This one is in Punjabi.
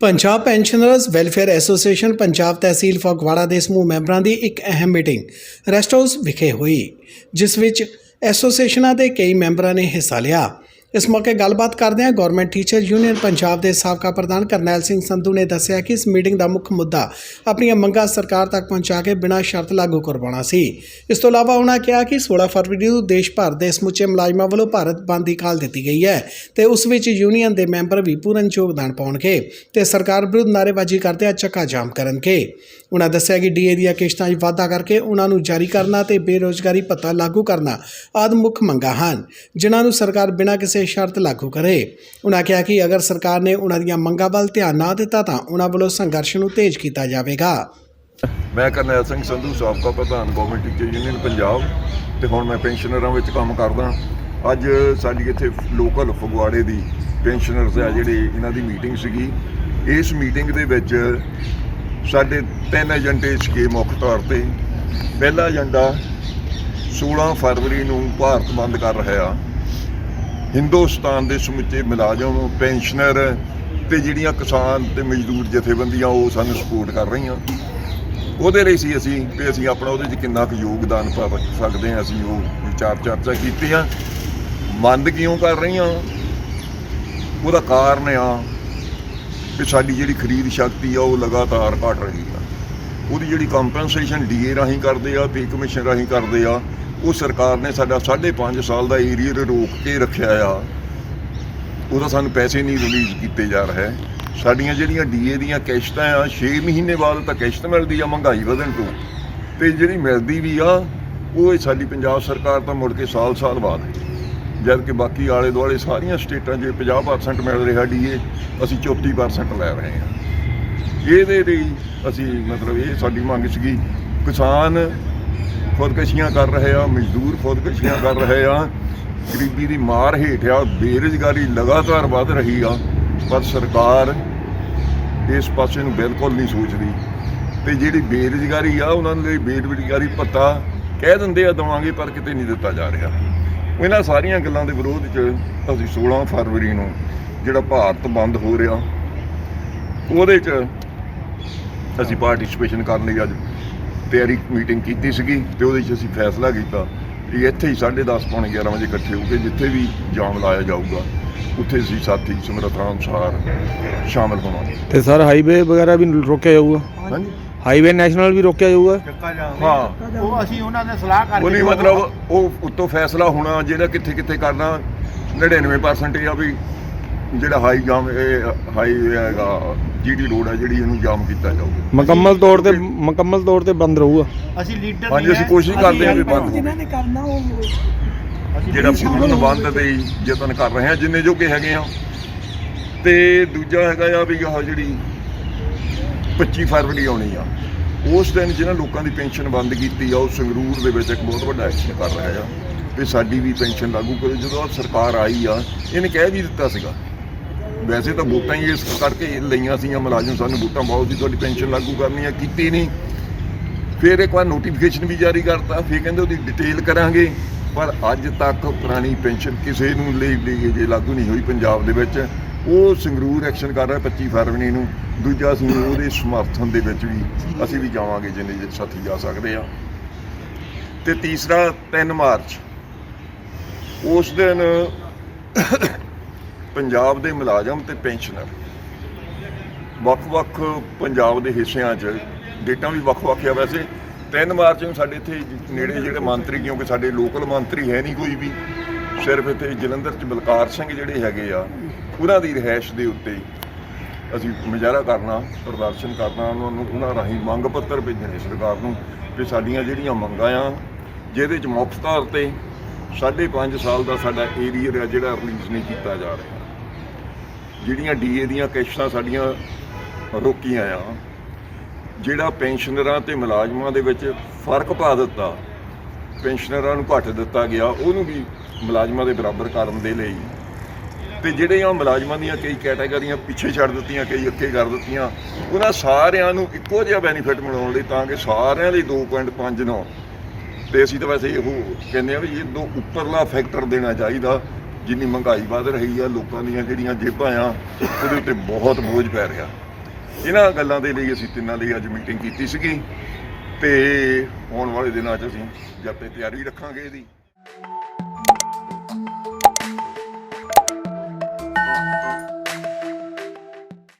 Punjab pensioners welfare association Punjab tehsil Phagwara ਦੇ ਸਮੂਹ ਮੈਂਬਰਾਂ ਦੀ ਇੱਕ ਅਹਿਮ ਮੀਟਿੰਗ ਰੈਸਟ ਹਾਊਸ ਵਿਖੇ ਹੋਈ, ਜਿਸ ਵਿੱਚ ਐਸੋਸੀਏਸ਼ਨਾਂ ਦੇ ਕਈ ਮੈਂਬਰਾਂ ਨੇ ਹਿੱਸਾ ਲਿਆ। ਇਸ ਮੌਕੇ ਗੱਲਬਾਤ ਕਰਦਿਆਂ ਗਵਰਨਮੈਂਟ ਟੀਚਰ ਯੂਨੀਅਨ ਪੰਜਾਬ ਦੇ ਸਾਬਕਾ ਪ੍ਰਧਾਨ ਕਰਨੈਲ ਸਿੰਘ ਸੰਧੂ ਨੇ ਦੱਸਿਆ ਕਿ ਇਸ ਮੀਟਿੰਗ ਦਾ ਮੁੱਖ ਮੁੱਦਾ ਆਪਣੀਆਂ ਮੰਗਾਂ ਸਰਕਾਰ ਤੱਕ ਪਹੁੰਚਾ ਕੇ ਬਿਨਾਂ ਸ਼ਰਤ ਲਾਗੂ ਕਰਵਾਉਣਾ ਸੀ। ਇਸ ਤੋਂ ਇਲਾਵਾ ਉਹਨਾਂ ਕਿਹਾ ਕਿ 16 ਫਰਵਰੀ ਨੂੰ ਦੇਸ਼ ਭਰ ਦੇ ਸਮੁੱਚੇ ਮੁਲਾਜ਼ਮਾਂ ਵੱਲੋਂ ਭਾਰਤ ਬੰਦ ਦੀ ਕਾਲ ਦਿੱਤੀ ਗਈ ਹੈ ਤੇ ਉਸ ਵਿੱਚ ਯੂਨੀਅਨ ਦੇ ਮੈਂਬਰ ਵੀ ਪੂਰਨ ਯੋਗਦਾਨ ਪਾਉਣਗੇ ਤੇ ਸਰਕਾਰ ਵਿਰੁੱਧ ਨਾਅਰੇਬਾਜ਼ੀ ਕਰਦੇ ਚੱਕਾ ਜਾਮ ਕਰਨਗੇ। ਉਹਨਾਂ ਦੱਸਿਆ ਕਿ ਡੀਏ ਦੀਆਂ ਕਿਸ਼ਤਾਂ 'ਚ ਵਾਧਾ ਕਰਕੇ ਉਹਨਾਂ ਨੂੰ ਜਾਰੀ ਕਰਨਾ ਤੇ ਬੇਰੋਜ਼ਗਾਰੀ ਭੱਤਾ ਲਾਗੂ ਕਰਨਾ ਆਦਿ ਮੁੱਖ ਮੰਗਾਂ ਹਨ, ਜਿਨ੍ਹਾਂ ਨੂੰ ਸਰਕਾਰ ਬਿਨਾਂ ਕਿਸੇ ਸ਼ਰਤ ਲਾਗੂ ਕਰੇ। ਉਹਨਾਂ ਕਿਹਾ ਕਿ ਅਗਰ ਸਰਕਾਰ ਨੇ ਉਹਨਾਂ ਦੀਆਂ ਮੰਗਾਂ ਵੱਲ ਧਿਆਨ ਨਾ ਦਿੱਤਾ ਤਾਂ ਉਹਨਾਂ ਵੱਲੋਂ ਸੰਘਰਸ਼ ਨੂੰ ਤੇਜ਼ ਕੀਤਾ ਜਾਵੇਗਾ। ਮੈਂ ਕਰਨੈਲ ਸਿੰਘ ਸੰਧੂ, ਸਾਬਕਾ ਪ੍ਰਧਾਨ ਗਵਰਨਮੈਂਟ ਟੀਚਰ ਯੂਨੀਅਨ, ਪੰਜਾਬ। ਤੇ ਹੁਣ ਮੈਂ ਪੈਨਸ਼ਨਰਾਂ ਵਿੱਚ ਕੰਮ ਕਰਦਾ। ਅੱਜ ਸਾਡੀ ਇੱਥੇ ਲੋਕਲ ਫਗਵਾੜੇ ਦੀ ਪੈਨਸ਼ਨਰਸ ਆ ਜਿਹੜੇ ਇਹਨਾਂ ਦੀ ਮੀਟਿੰਗ ਸੀਗੀ। ਇਸ ਮੀਟਿੰਗ ਦੇ ਵਿੱਚ ਸਾਡੇ ਤਿੰਨ ਏਜੰਡੇ ਸੀਗੇ ਮੁੱਖ ਤੌਰ ਤੇ। ਪਹਿਲਾ ਏਜੰਡਾ 16 ਫਰਵਰੀ ਨੂੰ ਭਾਰਤ ਬੰਦ ਕਰ ਰਿਹਾ। ਹਿੰਦੁਸਤਾਨ ਦੇ ਸਮੁੱਚੇ ਮੁਲਾਜ਼ਮ, ਪੈਨਸ਼ਨਰ ਤੇ ਜਿਹੜੀਆਂ ਕਿਸਾਨ ਤੇ ਮਜ਼ਦੂਰ ਜਥੇਬੰਦੀਆਂ ਉਹ ਸਾਨੂੰ ਸਪੋਰਟ ਕਰ ਰਹੀਆਂ। ਉਹਦੇ ਲਈ ਸੀ ਅਸੀਂ ਵੀ ਅਸੀਂ ਆਪਣਾ ਉਹਦੇ 'ਚ ਕਿੰਨਾ ਕੁ ਯੋਗਦਾਨ ਪਾ ਸਕਦੇ ਹਾਂ, ਅਸੀਂ ਉਹ ਵਿਚਾਰ ਚਰਚਾ ਕੀਤੀ ਆ। ਬੰਦ ਕਿਉਂ ਕਰ ਰਹੀਆਂ? ਉਹਦਾ ਕਾਰਨ ਆ ਕਿ ਸਾਡੀ ਜਿਹੜੀ ਖਰੀਦ ਸ਼ਕਤੀ ਆ, ਉਹ ਲਗਾਤਾਰ ਘਟ ਰਹੀ ਆ। ਉਹਦੀ ਜਿਹੜੀ ਕੰਪਨਸੇਸ਼ਨ ਡੀਏ ਰਾਹੀਂ ਕਰਦੇ ਆ ਪੇ ਕਮਿਸ਼ਨ ਰਾਹੀਂ ਕਰਦੇ ਆ ਉਹ ਸਰਕਾਰ ਨੇ ਸਾਡਾ 5.5 ਸਾਲ ਦਾ ਏਰੀਅਰ ਰੋਕ ਕੇ ਰੱਖਿਆ ਆ। ਉਹਦਾ ਸਾਨੂੰ ਪੈਸੇ ਨਹੀਂ ਰਿਲੀਜ਼ ਕੀਤੇ ਜਾ ਰਹੇ। ਸਾਡੀਆਂ ਜਿਹੜੀਆਂ ਡੀਏ ਦੀਆਂ ਕਿਸ਼ਤਾਂ ਆ 6 ਮਹੀਨੇ ਬਾਅਦ ਤਾਂ ਕਿਸ਼ਤ ਮਿਲਦੀ ਆ ਮਹਿੰਗਾਈ ਵਧਣ ਤੋਂ। ਤੇ ਜਿਹੜੀ ਮਿਲਦੀ ਵੀ ਆ, ਉਹ ਇਹ ਸਾਡੀ ਪੰਜਾਬ ਸਰਕਾਰ ਤਾਂ ਮੁੜ ਕੇ ਸਾਲ-ਸਾਲ ਬਾਅਦ ਜਦ ਕਿ ਬਾਕੀ ਆਲੇ ਦੁਆਲੇ ਸਾਰੀਆਂ ਸਟੇਟਾਂ 'ਚ 50% ਮਿਲ ਰਿਹਾ ਡੀਏ ਅਸੀਂ 34% ਲੈ ਰਹੇ ਹਾਂ। ਇਹਦੇ ਲਈ ਅਸੀਂ ਮਤਲਬ ਇਹ ਸਾਡੀ ਮੰਗ ਸੀਗੀ, ਕਿਸਾਨ ਖੁਦਕਸ਼ੀਆਂ ਕਰ ਰਹੇ ਆ, ਮਜ਼ਦੂਰ ਖੁਦਕਸ਼ੀਆਂ ਕਰ ਰਹੇ ਆ। ਗਰੀਬੀ ਦੀ ਮਾਰ ਹੇਠ ਆ, ਬੇਰੁਜ਼ਗਾਰੀ ਲਗਾਤਾਰ ਵੱਧ ਰਹੀ ਆ, ਪਰ ਸਰਕਾਰ ਇਸ ਪਾਸੇ ਨੂੰ ਬਿਲਕੁਲ ਨਹੀਂ ਸੋਚਦੀ ਤੇ ਜਿਹੜੀ ਬੇਰੁਜ਼ਗਾਰੀ ਆ, ਉਹਨਾਂ ਲਈ ਬੇਰੁਜ਼ਗਾਰੀ ਭੱਤਾ ਕਹਿ ਦਿੰਦੇ ਆ, ਦਵਾਂਗੇ, ਪਰ ਕਿਤੇ ਨਹੀਂ ਦਿੱਤਾ ਜਾ ਰਿਹਾ। ਇਹਨਾਂ ਸਾਰੀਆਂ ਗੱਲਾਂ ਦੇ ਵਿਰੋਧ 'ਚ ਅਸੀਂ 16 ਫਰਵਰੀ ਨੂੰ ਜਿਹੜਾ ਭਾਰਤ ਬੰਦ ਹੋ ਰਿਹਾ, ਉਹਦੇ 'ਚ ਅਸੀਂ ਪਾਰਟਿਸਿਪੇਸ਼ਨ ਕਰਨ ਲਈ ਅੱਜ ਤਿਆਰੀ ਮੀਟਿੰਗ ਕੀਤੀ ਸੀਗੀ ਤੇ ਉਹਦੇ 'ਚ ਅਸੀਂ ਫੈਸਲਾ ਕੀਤਾ ਕਿ ਇੱਥੇ ਹੀ 10:30 ਪੌਣੇ 11 ਵਜੇ ਇਕੱਠੇ ਹੋ ਕੇ ਜਿੱਥੇ ਵੀ ਜਾਮ ਲਾਇਆ ਜਾਊਗਾ ਉੱਥੇ ਅਸੀਂ ਸਾਥੀ ਸਮਰੱਥਾ ਅਨੁਸਾਰ ਸ਼ਾਮਲ ਹੋਵਾਂਗੇ। ਤੇ ਸਰ ਹਾਈਵੇ ਵਗੈਰਾ ਵੀ ਰੋਕਿਆ ਜਾਊਗਾ? ਹਾਂਜੀ। ਹਾਈਵੇ ਨੈਸ਼ਨਲ ਵੀ ਰੋਕਿਆ ਜਾਊਗਾ? ਚੱਕਾ ਜਾਮ। ਹਾਂ। ਉਹ ਅਸੀਂ ਉਹਨਾਂ ਨੇ ਸਲਾਹ ਕਰਕੇ ਉਹਨੀ ਮਤਲਬ ਉਹ ਉੱਤੋਂ ਫੈਸਲਾ ਹੋਣਾ ਜਿਹੜਾ ਕਿੱਥੇ ਕਿੱਥੇ ਕਰਨਾ 99% ਆ ਵੀ ਜਿਹੜਾ ਹਾਈ ਜਾਮ ਇਹ ਹਾਈ ਹੈਗਾ। ਜੀਡੀ ਰੋਡ ਆ ਜਿਹੜੀ ਇਹਨੂੰ ਜਾਮ ਕੀਤਾ ਜਾਊਗਾ। ਮੁਕੰਮਲ ਤੌਰ ਤੇ ਮੁਕੰਮਲ ਤੌਰ ਤੇ ਬੰਦ ਰਹੂਗਾ। ਅਸੀਂ ਲੀਡਰ ਹਾਂਜੀ ਅਸੀਂ ਕੋਸ਼ਿਸ਼ ਕਰਦੇ ਹਾਂ ਵੀ ਬੰਦ ਹੋਵੇ। ਜਿਨ੍ਹਾਂ ਨੇ ਕਰਨਾ ਉਹ ਜਿਹੜਾ ਪੂਰਨ ਬੰਦ ਦੇ ਹੀ ਯਤਨ ਕਰ ਰਹੇ ਆ ਜਿੰਨੇ ਜੋਗੇ ਹੈਗੇ ਆ ਤੇ ਦੂਜਾ ਹੈਗਾ ਆ ਵੀ ਆਹ ਜਿਹੜੀ 25 ਫਰਵਰੀ ਆਉਣੀ ਆ। ਉਸ ਦਿਨ ਜਿਹਨਾਂ ਲੋਕਾਂ ਦੀ ਪੈਨਸ਼ਨ ਬੰਦ ਕੀਤੀ ਆ ਉਹ ਸੰਗਰੂਰ ਦੇ ਵਿੱਚ ਇੱਕ ਬਹੁਤ ਵੱਡਾ ਐਕਸ਼ਨ ਕਰ ਰਿਹਾ ਆ। ਵੀ ਸਾਡੀ ਵੀ ਪੈਨਸ਼ਨ ਲਾਗੂ ਕਰੋ। ਜਦੋਂ ਸਰਕਾਰ ਆਈ ਆ ਇਹਨੇ ਕਹਿ ਵੀ ਦਿੱਤਾ ਸੀਗਾ ਵੈਸੇ ਤਾਂ ਵੋਟਾਂ ਹੀ ਇਸ ਕਰਕੇ ਲਈਆਂ ਸੀਆਂ, ਮੁਲਾਜ਼ਮ ਸਾਨੂੰ ਵੋਟਾਂ ਬਹੁਤ ਸੀ, ਤੁਹਾਡੀ ਪੈਨਸ਼ਨ ਲਾਗੂ ਕਰਨੀ ਹੈ ਕੀਤੀ ਨਹੀਂ। ਫਿਰ ਇੱਕ ਵਾਰ ਨੋਟੀਫਿਕੇਸ਼ਨ ਵੀ ਜਾਰੀ ਕਰਤਾ, ਫਿਰ ਕਹਿੰਦੇ ਉਹਦੀ ਡਿਟੇਲ ਕਰਾਂਗੇ। ਪਰ ਅੱਜ ਤੱਕ ਪੁਰਾਣੀ ਪੈਨਸ਼ਨ ਕਿਸੇ ਨੂੰ ਲਈ ਲਈ ਜੇ ਲਾਗੂ ਨਹੀਂ ਹੋਈ ਪੰਜਾਬ ਦੇ ਵਿੱਚ। ਉਹ ਸੰਗਰੂਰ ਐਕਸ਼ਨ ਕਰ ਰਿਹਾ 25 ਫਰਵਰੀ ਨੂੰ, ਦੂਜਾ ਅਸੀਂ ਉਹਦੇ ਸਮਰਥਨ ਦੇ ਵਿੱਚ ਵੀ ਅਸੀਂ ਵੀ ਜਾਵਾਂਗੇ ਜਿੰਨੇ ਜੇ ਸਾਥੀ ਜਾ ਸਕਦੇ ਆ। ਤੇ ਤੀਸਰਾ 3 ਮਾਰਚ, ਉਸ ਦਿਨ ਪੰਜਾਬ ਦੇ ਮੁਲਾਜ਼ਮ ਤੇ ਪੈਨਸ਼ਨਰ। ਵੱਖ-ਵੱਖ ਪੰਜਾਬ ਦੇ ਹਿੱਸਿਆਂ 'ਚ ਡੇਟਾਂ ਵੀ ਵੱਖ-ਵੱਖ ਆ ਵੈਸੇ। 3 ਮਾਰਚ ਨੂੰ ਸਾਡੇ ਇੱਥੇ ਨੇੜੇ ਜਿਹੜੇ ਮੰਤਰੀ, ਕਿਉਂਕਿ ਸਾਡੇ ਲੋਕਲ ਮੰਤਰੀ ਹੈ ਨਹੀਂ ਕੋਈ ਵੀ, ਸਿਰਫ ਇੱਥੇ ਜਲੰਧਰ 'ਚ ਬਲਕਾਰ ਸਿੰਘ ਜਿਹੜੇ ਹੈਗੇ ਆ, ਉਹਨਾਂ ਦੀ ਰਿਹਾਇਸ਼ ਦੇ ਉੱਤੇ ਅਸੀਂ ਮੁਜ਼ਾਹਰਾ ਕਰਨਾ, ਪ੍ਰਦਰਸ਼ਨ ਕਰਨਾ, ਉਹਨਾਂ ਨੂੰ ਉਹਨਾਂ ਰਾਹੀਂ ਮੰਗ ਪੱਤਰ ਭੇਜਣੇ ਸਰਕਾਰ ਨੂੰ ਕਿ ਸਾਡੀਆਂ ਜਿਹੜੀਆਂ ਮੰਗਾਂ ਆ, ਜਿਹਦੇ 'ਚ ਮੁੱਖ ਤੌਰ ਤੇ 5.5 ਸਾਲ ਦਾ ਸਾਡਾ ਏਰੀਆ ਜਿਹੜਾ ਰਿਲੀਜ਼ ਨਹੀਂ ਕੀਤਾ ਜਾ ਰਿਹਾ। ਜਿਹੜੀਆਂ ਡੀਏ ਦੀਆਂ ਕਿਸ਼ਤਾਂ ਸਾਡੀਆਂ ਰੋਕੀਆਂ ਆ, ਜਿਹੜਾ ਪੈਨਸ਼ਨਰਾਂ ਤੇ ਮੁਲਾਜ਼ਮਾਂ ਦੇ ਵਿੱਚ ਫ਼ਰਕ ਪਾ ਦਿੱਤਾ, ਪੈਨਸ਼ਨਰਾਂ ਨੂੰ ਘੱਟ ਦਿੱਤਾ ਗਿਆ, ਉਹਨੂੰ ਵੀ ਮੁਲਾਜ਼ਮਾਂ ਦੇ ਬਰਾਬਰ ਕਰਨ ਦੇ ਲਈ। ਤੇ ਜਿਹੜੇ ਆ ਮੁਲਾਜ਼ਮਾਂ ਦੀਆਂ ਕਈ ਕੈਟਾਗਰੀਆਂ ਪਿੱਛੇ ਛੱਡ ਦਿੱਤੀਆਂ, ਕਈ ਅੱਗੇ ਕਰ ਦਿੱਤੀਆਂ, ਉਹਨਾਂ ਸਾਰਿਆਂ ਨੂੰ ਇੱਕੋ ਜਿਹਾ ਬੈਨੀਫਿਟ ਮਿਲਾਉਣ ਲਈ ਤਾਂ ਕਿ ਸਾਰਿਆਂ ਲਈ 2.59 ਤੇ ਅਸੀਂ ਤਾਂ ਵੈਸੇ ਇਹੋ ਕਹਿੰਦੇ ਆ ਵੀ ਇਹ ਤੋਂ ਉੱਪਰਲਾ ਫੈਕਟਰ ਦੇਣਾ ਚਾਹੀਦਾ ਜਿੰਨੀ ਮਹਿੰਗਾਈ ਵੱਧ ਰਹੀ ਆ, ਲੋਕਾਂ ਦੀਆਂ ਜਿਹੜੀਆਂ ਜੇਬਾਂ ਆ, ਉਹਦੇ ਉੱਤੇ ਬਹੁਤ ਬੋਝ ਪੈ ਰਿਹਾ। ਇਹਨਾਂ ਗੱਲਾਂ ਦੇ ਲਈ ਅਸੀਂ ਤਿੰਨਾਂ ਲਈ ਅੱਜ ਮੀਟਿੰਗ ਕੀਤੀ ਸੀਗੀ ਤੇ ਆਉਣ ਵਾਲੇ ਦਿਨਾਂ 'ਚ ਅਸੀਂ ਜਦ ਤਿਆਰੀ ਰੱਖਾਂਗੇ ਇਹਦੀ।